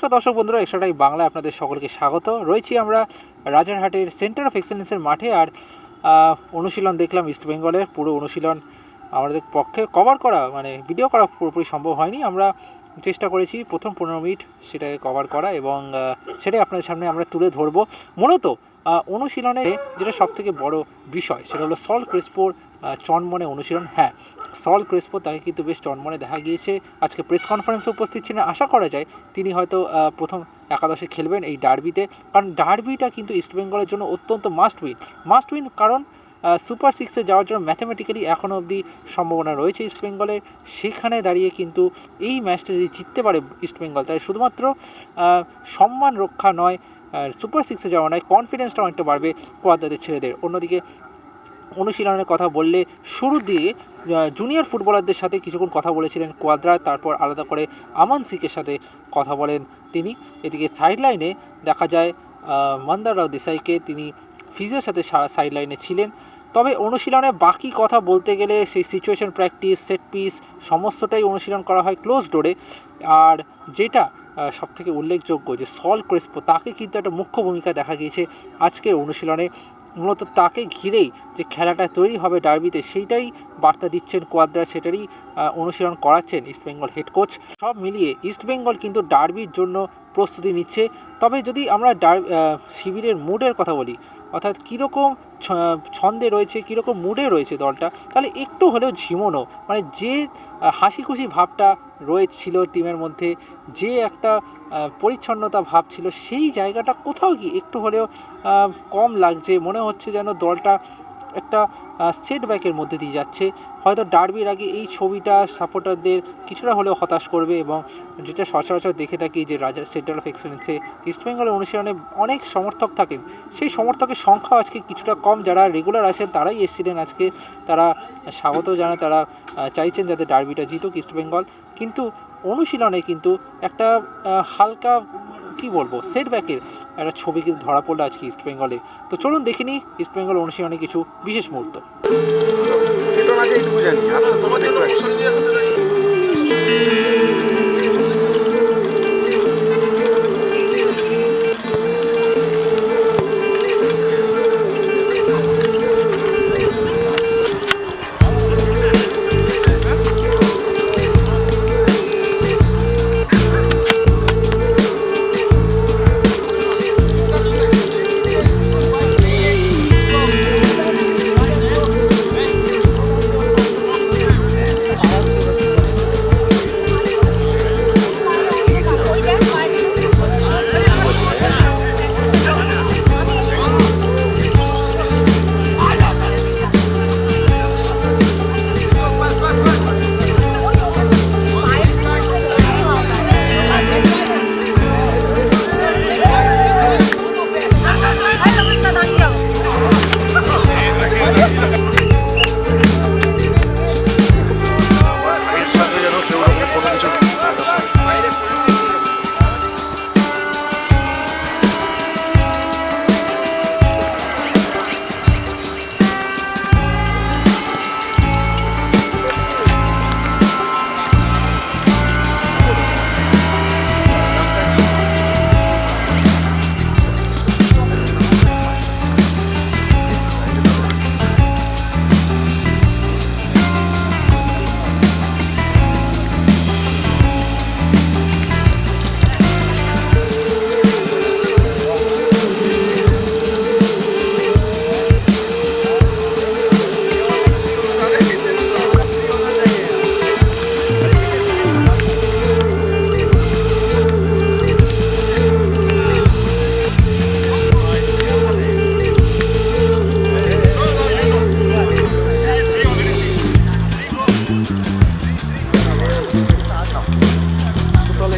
নমস্কার দর্শক বন্ধুরা, এক্সট্রাটাই বাংলা আপনাদের সকলকে স্বাগত। রয়েছি আমরা রাজারহাটের সেন্টার অফ এক্সেলেন্সের মাঠে আর অনুশীলন দেখলাম ইস্ট বেঙ্গলের, পুরো অনুশীলন আমাদের পক্ষে কভার করা মানে ভিডিও করা পুরোপুরি সম্ভব হয়নি। আমরা চেষ্টা করেছি প্রথম পনেরো মিনিট সেটাকে কভার করা এবং সেটাই আপনাদের সামনে আমরা তুলে ধরবো। মূলত অনুশীলনে যেটা সবথেকে বড় বিষয় সেটা হলো সল ক্রিস্পোর চনমনে অনুশীলন। হ্যাঁ সল ক্রেসপো তাকে কিন্তু বেশ চনমনে দেখা গিয়েছে। আজকে প্রেস কনফারেন্সে উপস্থিত ছিলেন। আশা করা যায় তিনি হয়তো প্রথম একাদশে খেলবেন এই ডার্বিতে। কারণ ডার্বিটা কিন্তু ইস্টবেঙ্গলের জন্য অত্যন্ত মাস্ট উইন মাস্ট উইন কারণ সুপার সিক্সে যাওয়ার জন্য ম্যাথামেটিক্যালি এখনও অবধি সম্ভাবনা রয়েছে ইস্টবেঙ্গলের সেখানে দাঁড়িয়ে কিন্তু এই ম্যাচটা যদি জিততে পারে ইস্টবেঙ্গল তাই শুধুমাত্র সম্মান রক্ষা নয় সুপার সিক্সে যাওয়া নয় কনফিডেন্সটা অনেকটা বাড়বে কোয়াদ্দাদের ছেলেদের। অন্যদিকে অনুশীলনের কথা বললে শুরু দিয়ে জুনিয়র ফুটবলারদের সাথে কিছুক্ষণ কথা বলেছিলেন কোয়াদ্রা, তারপর আলাদা করে আমান সিকের সাথে কথা বলেন তিনি। এদিকে সাইড লাইনে দেখা যায় মন্দার রাও দেসাইকে তিনি ফিজিওর সাথে সাইড লাইনে ছিলেন। তবে অনুশীলনে বাকি কথা বলতে গেলে সেই সিচুয়েশন প্র্যাকটিস সেট পিস সমস্তটাই অনুশীলন করা হয় ক্লোজ ডোরে আর যেটা সব থেকে উল্লেখযোগ্য যে সল ক্রেসপো, তাকে কিন্তু একটা মুখ্য ভূমিকা দেখা গিয়েছে আজকের অনুশীলনে। মূলত তাকে ঘিরেই যে খেলাটা তৈরি হবে ডার্বিতে, সেইটাই বার্তা দিচ্ছেন কোয়াদ্রা। সেটারই অনুশীলন করাচ্ছেন ইস্টবেঙ্গল হেড কোচ সব মিলিয়ে ইস্টবেঙ্গল কিন্তু ডার্বির জন্য প্রস্তুতি নিচ্ছে। তবে যদি আমরা ডার শিবিরের মুডের কথা বলি অর্থাৎ কীরকম ছন্দে রয়েছে, কীরকম মুডে রয়েছে দলটা, তাহলে একটু হলেও ঝিমোনো মানে যে হাসি খুশি ভাবটা রয়েছিল টিমের মধ্যে, যে একটা পরিচ্ছন্নতা ভাব ছিল, সেই জায়গাটা কোথাও কি একটু হলেও কম লাগছে, মনে হচ্ছে যেন দলটা একটা সেটব্যাকের মধ্যে দিয়ে যাচ্ছে। হয়তো ডার্বির আগে এই ছবিটা সাপোর্টারদের কিছুটা হলেও হতাশ করবে এবং যেটা সচরাচর দেখে থাকি যে রাজার সেন্টার অফ এক্সেলেন্সে ইস্টবেঙ্গলের অনুশীলনে অনেক সমর্থক থাকেন। সেই সমর্থকের সংখ্যা আজকে কিছুটা কম। যারা রেগুলার আছেন, তারাই এসেছিলেন আজকে। তারা স্বাগত জানায়, তারা চাইছেন যাতে ডার্বিটা জিতুক ইস্টবেঙ্গল কিন্তু অনুশীলনে কিন্তু একটা হালকা কি বলব? সেটব্যাকের একটা ছবি কিন্তু ধরা পড়ল আজকে ইস্টবেঙ্গলে তো চলুন দেখে নিই ইস্টবেঙ্গল অনুশীলনে কিছু বিশেষ মুহূর্ত।